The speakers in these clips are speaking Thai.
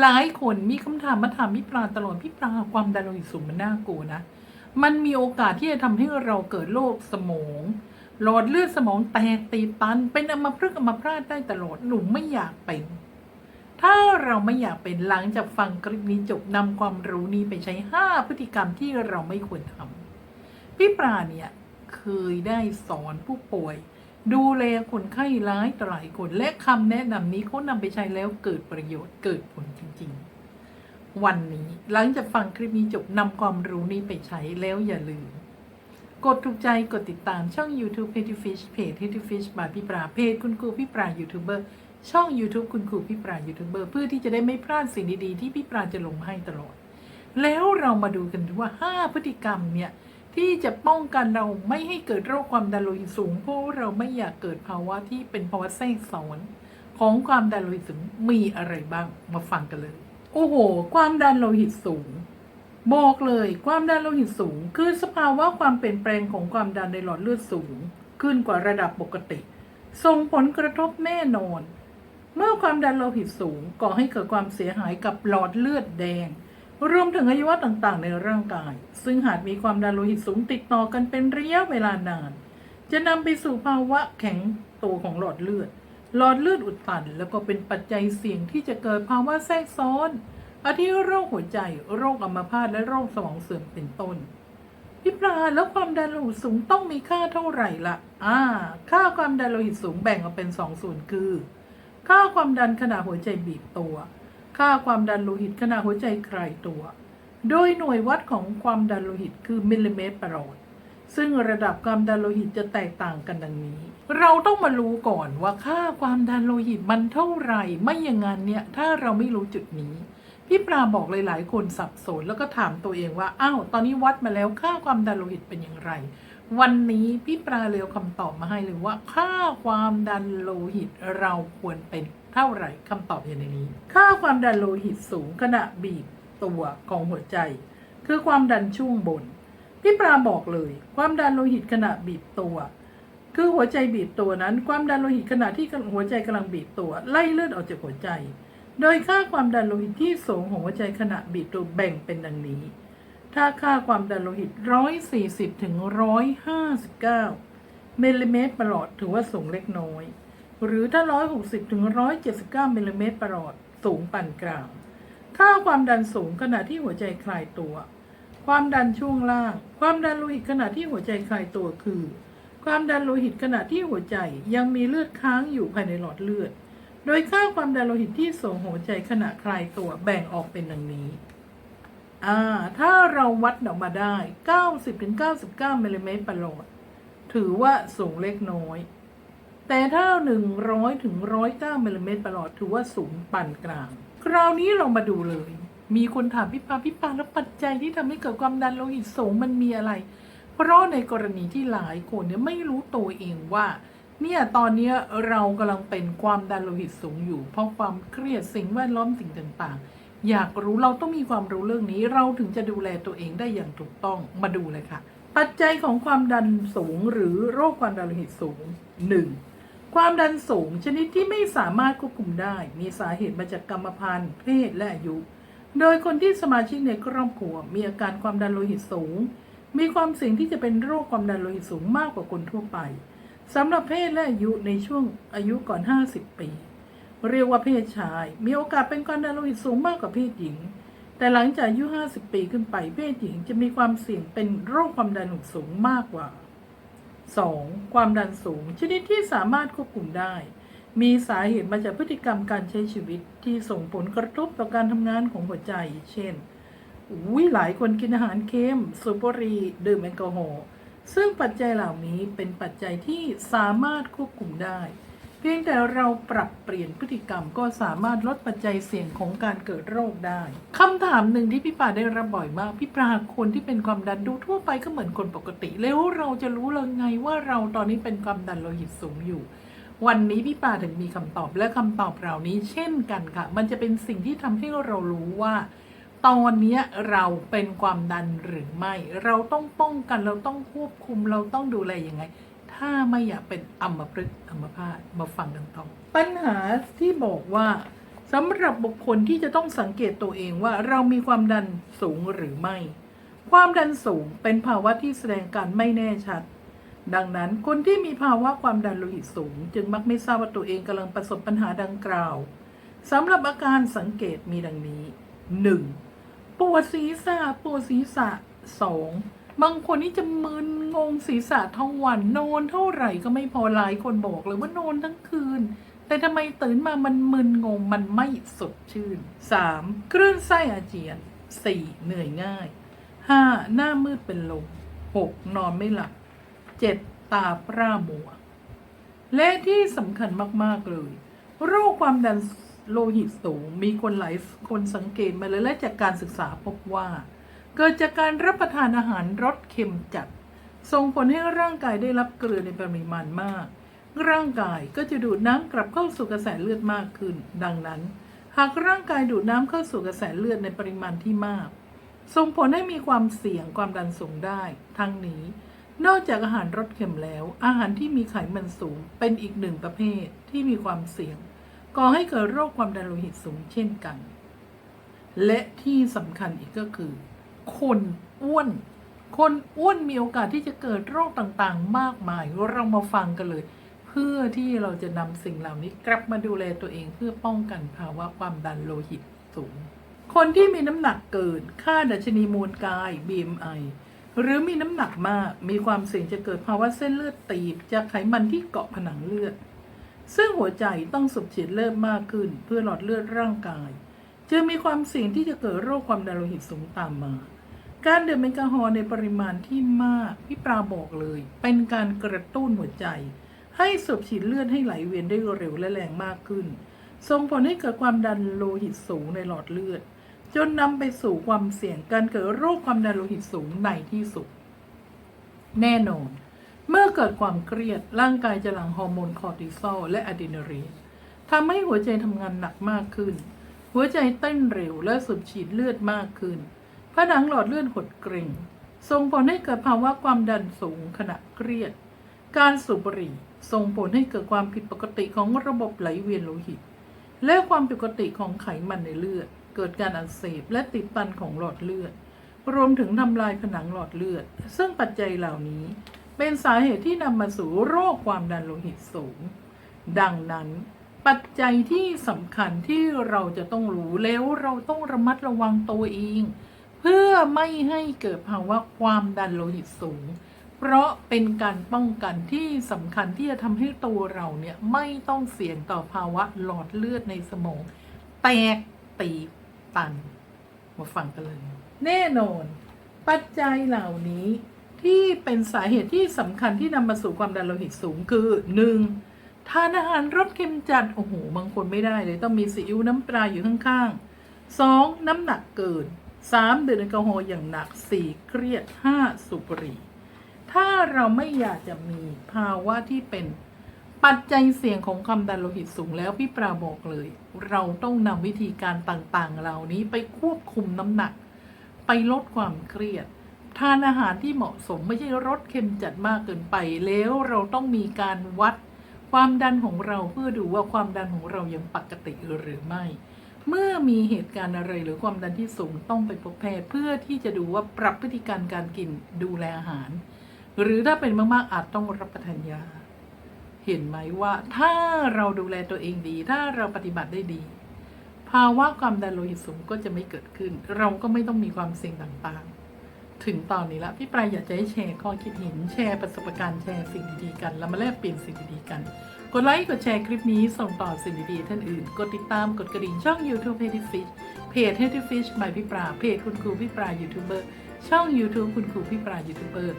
หลายคนมีคำถามมาถามพี่ปลาตลอดพี่ปลาความดันโลหิตสูงมันน่ากลัวนะ มันมีโอกาสที่จะทำให้เราเกิดโรคสมอง หลอดเลือดสมองแตกตีบตัน เป็นอัมพฤกษ์อัมพาตได้ตลอดหนูไม่อยากเป็น ถ้าเราไม่อยากเป็นหลังจากฟังคลิปนี้จบนำความรู้นี้ไปใช้ 5 พฤติกรรมที่เราไม่ควรทำพี่ปลาเนี่ยเคยได้สอนผู้ป่วย ดูแลคนไข้ร้ายต่อหลายคนและคำแนะนำนี้เขานำไปใช้แล้วเกิดประโยชน์เกิดผลจริง ๆ วันนี้หลังจากฟังคลิปนี้จบนำความรู้นี้ไปใช้แล้วอย่าลืม กดถูกใจกดติดตามช่อง YouTube p e t y Fish เพจ p e t y Fish บายพี่ปราเพจคุณครูพี่ปรายูทูบเบอร์ช่อง YouTube คุณครูพี่ปรายูทูบเบอร์เพื่อที่จะได้ไม่พลาดสิ่งดีๆที่พี่ปราจะลงให้ตลอด แล้วเรามาดูกันว่า 5 พฤติกรรมเนี่ย ที่จะป้องกันเราไม่ให้เกิดโรคความดันโลหิตสูง เพราะเราไม่อยากเกิดภาวะที่เป็นภาวะแทรกซ้อนของความดันโลหิตสูงมีอะไรบ้างมาฟังกันเลย โอ้โห ความดันโลหิตสูง บอกเลยความดันโลหิตสูง คือสภาวะความเปลี่ยนแปลงของความดันในหลอดเลือดสูง ขึ้นกว่าระดับปกติ ส่งผลกระทบแน่นอน เมื่อความดันโลหิตสูงก่อให้เกิดความเสียหายกับหลอดเลือดแดง รวมถึงอวัยวะต่างๆ ในร่างกาย ซึ่งหากมีความดันโลหิตสูงติดต่อกันเป็นระยะเวลานาน จะนำไปสู่ภาวะแข็งตัวของหลอดเลือด หลอดเลือดอุดตัน แล้วก็เป็นปัจจัยเสี่ยงที่จะเกิดภาวะแทรกซ้อนอาทิโรคหัวใจ โรคอัมพาตและโรคสมองเสื่อมเป็นต้นพี่ปลาแล้วความดันโลหิตสูงต้องมีค่าเท่าไหร่ละ่ะอ่า ค่าความดันโลหิตสูงแบ่งออกเป็นสองส่วนคือ ค่าความดันขณะหัวใจบีบตัว ค่าความดันโลหิตขณะหัวใจคลายตัว โดยหน่วยวัดของความดันโลหิตคือมิลลิเมตรประหลอดซึ่งระดับความดันโลหิตจะแตกต่างกันดังนี้ เราต้องมารู้ก่อนว่าค่าความดันโลหิตมันเท่าไหร่ ไม่อย่างนั้นเนี่ย ถ้าเราไม่รู้จุดนี้ พี่ปลาบอกหลาย ๆ คนสับสนแล้วก็ถามตัวเองว่า อ้าว ตอนนี้วัดมาแล้วค่าความดันโลหิตเป็นอย่างไร วันนี้พี่ปลาเร็วคำตอบมาให้เลยว่า ค่าความดันโลหิตเราควรเป็น เท่าไหร่คำตอบอยู่ในนี้ ค่าความดันโลหิตสูงขณะบีบตัวของหัวใจ คือความดันช่วงบน พี่ปลาบอกเลย ความดันโลหิตขณะบีบตัว คือหัวใจบีบตัวนั้น ความดันโลหิตขณะที่หัวใจกำลังบีบตัว ไล่เลือดออกจากหัวใจ โดยค่าความดันโลหิตที่สูงของหัวใจขณะบีบตัวแบ่งเป็นดังนี้ ถ้าค่าความดันโลหิต 140ถึง159มิลลิเมตรประหลอดถือว่าสูงเล็กน้อย หรือถ้า 160ถึง179มิลลิเมตรประหลอดสูงปานกลาง ค่าความดันสูงขณะที่หัวใจคลายตัว ความดันช่วงล่าง ความดันโลหิตขณะที่หัวใจคลายตัวคือ ความดันโลหิตขณะที่หัวใจยังมีเลือดค้างอยู่ภายในหลอดเลือด โดยค่าความดันโลหิตที่สูงหัวใจขณะคลายตัวแบ่งออกเป็นดังนี้อ่าถ้าเราวัดออกมาได้ 90-99มิลลิเมตรประหลอด ถือว่าสูงเล็กน้อย แต่ถ้า 100ถึง109มิลลิเมตรประหลอดถือว่าสูงปานกลาง คราวนี้เรามาดูเลย มีคนถามพี่ปาพี่ปาแล้วปัจจัยที่ทำให้เกิดความดันโลหิตสูงมันมีอะไร เพราะในกรณีที่หลายคนเนี่ยไม่รู้ตัวเองว่าเนี่ยตอนนี้เรากำลังเป็นความดันโลหิตสูงอยู่ เพราะความเครียดสิ่งแวดล้อมสิ่งต่างๆ อยากรู้เราต้องมีความรู้เรื่องนี้ เราถึงจะดูแลตัวเองได้อย่างถูกต้องมาดูเลยค่ะ ปัจจัยของความดันสูงหรือโรคความดันโลหิตสูง 1. ความดันสูงชนิดที่ไม่สามารถควบคุมได้ มีสาเหตุมาจากกรรมพันธุ์เพศและอายุ โดยคนที่สมาชิกในครอบครัวมีอาการความดันโลหิตสูง มีความเสี่ยงที่จะเป็นโรคความดันโลหิตสูงมากกว่าคนทั่วไปสำหรับเพศและอายุในช่วงอายุก่อน 50 ปี เรียกว่าเพศชาย มีโอกาสเป็นความดันโลหิตสูงมากกว่าเพศหญิง แต่หลังจากอายุ 50 ปีขึ้นไปเพศหญิงจะมีความเสี่ยงเป็นโรคความดันโลหิตสูงมากกว่า 2. ความดันสูง ชนิดที่สามารถควบคุมได้ มีสาเหตุมาจากพฤติกรรมการใช้ชีวิตที่ส่งผลกระทบต่อการทำงานของหัวใจ เช่นอุ้ยหลายคนกินอาหารเค็มสูบบุหรี่ดื่มแอลกอฮอล์ซึ่งปัจจัยเหล่านี้เป็นปัจจัยที่สามารถควบคุมได้ พียงแต่เราปรับเปลี่ยนพฤติกรรมก็สามารถลดปัจจัยเสี่ยงของการเกิดโรคได้คำถามหนึ่งที่พี่ปาได้รับบ่อยมาก พี่ปาคนที่เป็นความดันดูทั่วไปก็เหมือนคนปกติ แล้วเราจะรู้เลยไงว่าเราตอนนี้เป็นความดันโลหิตสูงอยู่ วันนี้พี่ปาถึงมีคำตอบและคำตอบเหล่านี้เช่นกันค่ะ มันจะเป็นสิ่งที่ทำให้เรารู้ว่า ตอนนี้เราเป็นความดันหรือไม่ เราต้องป้องกันเราต้องควบคุมเราต้องดูแลยังไง ถ้าไม่อยากเป็นอัมพฤกษ์อัมพาตมาฟังกันต่อปัญหาที่บอกว่าสำหรับบุคคลที่จะต้องสังเกตตัวเองว่าเรามีความดันสูงหรือไม่ ความดันสูงเป็นภาวะที่แสดงการไม่แน่ชัด ดังนั้นคนที่มีภาวะความดันโลหิตสูง จึงมักไม่ทราบว่าตัวเองกำลังประสบปัญหาดังกล่าวสำหรับอาการสังเกตมีดังนี้ 1. ปวดศีรษะปวดศีรษะ 2. บางคนนี่จะมึน งงศีรษะทั้งวันนอนเท่าไหร่ก็ไม่พอหลายคนบอกเลยว่านอนทั้งคืน แต่ทำไมตื่นมามันมึนงงมันไม่สดชื่น 3. คลื่นไส้อาเจียน 4. เหนื่อยง่าย 5. หน้ามืดเป็นลม 6. นอนไม่หลับ 7. ตาพร่ามัว และที่สำคัญมาก ๆ เลย โรคความดันโลหิตสูง มีคนหลายคนสังเกตมาเลยและจากการศึกษาพบว่า เกิดจากการรับประทานอาหารรสเค็มจัด ส่งผลให้ร่างกายได้รับเกลือในปริมาณมาก ร่างกายก็จะดูดน้ำกลับเข้าสู่กระแสเลือดมากขึ้น ดังนั้น หากร่างกายดูดน้ำเข้าสู่กระแสเลือดในปริมาณที่มาก ส่งผลให้มีความเสี่ยงความดันสูงได้ ทั้งนี้ นอกจากอาหารรสเค็มแล้ว อาหารที่มีไขมันสูงเป็นอีกหนึ่งประเภทที่มีความเสี่ยงก่อให้เกิดโรคความดันโลหิตสูงเช่นกัน และที่สำคัญอีกก็คือ คนอ้วน คนอ้วนมีโอกาสที่จะเกิดโรคต่างๆ มากมาย เรามาฟังกันเลย เพื่อที่เราจะนำสิ่งเหล่านี้กลับมาดูแลตัวเองเพื่อป้องกันภาวะความดันโลหิตสูง คนที่มีน้ำหนักเกิน ค่าดัชนีมวลกาย BMI หรือมีน้ำหนักมากมีความเสี่ยงจะเกิดภาวะเส้นเลือดตีบจากไขมันที่เกาะผนังเลือด ซึ่งหัวใจต้องสูบฉีดเลือดมากขึ้น เพื่อหลอดเลือดร่างกาย จึงมีความเสี่ยงที่จะเกิดโรคความดันโลหิตสูงตามมา การดื่มแอลกอฮอล์ในปริมาณที่มากพี่ปราบอกเลย เป็นการกระตุ้นหัวใจ ให้สูบฉีดเลือดให้ไหลเวียนได้เร็วและแรงมากขึ้น ส่งผลให้เกิดความดันโลหิตสูงในหลอดเลือด จนนำไปสู่ความเสี่ยงการเกิดโรคความดันโลหิตสูงในที่สุด แน่นอน เมื่อเกิดความเครียดร่างกายจะหลั่งฮอร์โมนคอร์ติซอลและอะดรีนาลีนทำให้หัวใจทำงานหนักมากขึ้น หัวใจเต้นเร็วและสูบฉีดเลือดมากขึ้น ผนังหลอดเลือดหดเกร็งส่งผลให้เกิดภาวะความดันสูงขณะเครียด การสูบบุหรี่ส่งผลให้เกิดความผิดปกติของระบบไหลเวียนโลหิต และความผิดปกติของไขมันในเลือด เกิดการอักเสบและติดตันของหลอดเลือด รวมถึงทำลายผนังหลอดเลือด ซึ่งปัจจัยเหล่านี้ เป็นสาเหตุที่นำมาสู่โรคความดันโลหิตสูง ดังนั้นปัจจัยที่สำคัญที่เราจะต้องรู้แล้วเราต้องระมัดระวังตัวเอง พื่อไม่ให้เกิดภาวะความดันโลหิตสูง เพราะเป็นการป้องกันที่สำคัญที่จะทำให้ตัวเราเนี่ยไม่ต้องเสี่ยงต่อภาวะหลอดเลือดในสมอง แตกตีตัน มาฟังกันเลย แน่นอน ปัจจัยเหล่านี้ที่เป็นสาเหตุที่สำคัญที่นำมาสู่ความดันโลหิตสูงคือ 1. ทานอาหารรสเค็มจัด โอ้โห บางคนไม่ได้เลย ต้องมีซีอิ๊วน้ำปลาอยู่ข้างๆ 2. น้ำหนักเกิน 3. ดื่มแอลกอฮอล์อย่างหนัก 4. เครียด 5. สูบรี ถ้าเราไม่อยากจะมีภาวะที่เป็นปัจจัยเสี่ยงของความดันโลหิตสูงแล้วพี่ปราบอกเลย เราต้องนำวิธีการต่างๆ เหล่านี้ไปควบคุมน้ำหนัก ไปลดความเครียด ทานอาหารที่เหมาะสมไม่ใช่รสเค็มจัดมากเกินไป แล้วเราต้องมีการวัดความดันของเราเพื่อดูว่าความดันของเรายังปกติหรือไม่ เมื่อมีเหตุการณ์อะไรหรือความดันที่สูงต้องไปพบแพทย์เพื่อที่จะดูว่าปรับพฤติการการกินดูแลอาหาร หรือถ้าเป็นมากๆอาจต้องรับประทานยา เห็นไหมว่าถ้าเราดูแลตัวเองดี ถ้าเราปฏิบัติได้ดี ภาวะความดันโลหิตสูงก็จะไม่เกิดขึ้น เราก็ไม่ต้องมีความเสี่ยงต่างๆ ถึงตอนนี้ละพี่ปลายอยากจะให้แชร์ข้อคิดเห็นแชร์ประสบการณ์แชร์สิ่งดีๆกัน แล้วมาแลกเปลี่ยนสิ่งดีๆกัน ดไลค์กดแชร์คลิปนี้ส่งต่อสิ่งดีๆท่านอื่น กดติดตามกดกระดิ่งช่อง YouTube h e a d y Fish เพจ h e a d y Fish by พี่ปลาเพจคุณครูพี่ปลายูทูบเบอร์ช่อง YouTube คุณครูพี่ปลายูทูบเบอร์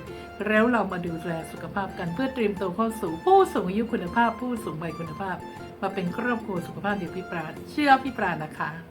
แล้วเรามาดูแลสุขภาพกันเพื่อเตรียมตัวเข้าสู่ผู้สูงอายุคุณภาพผู้สูงวัยคุณภาพ มาเป็นครอบครัวสุขภาพเดียวพี่ปลาเชื่อพี่ปลานะคะ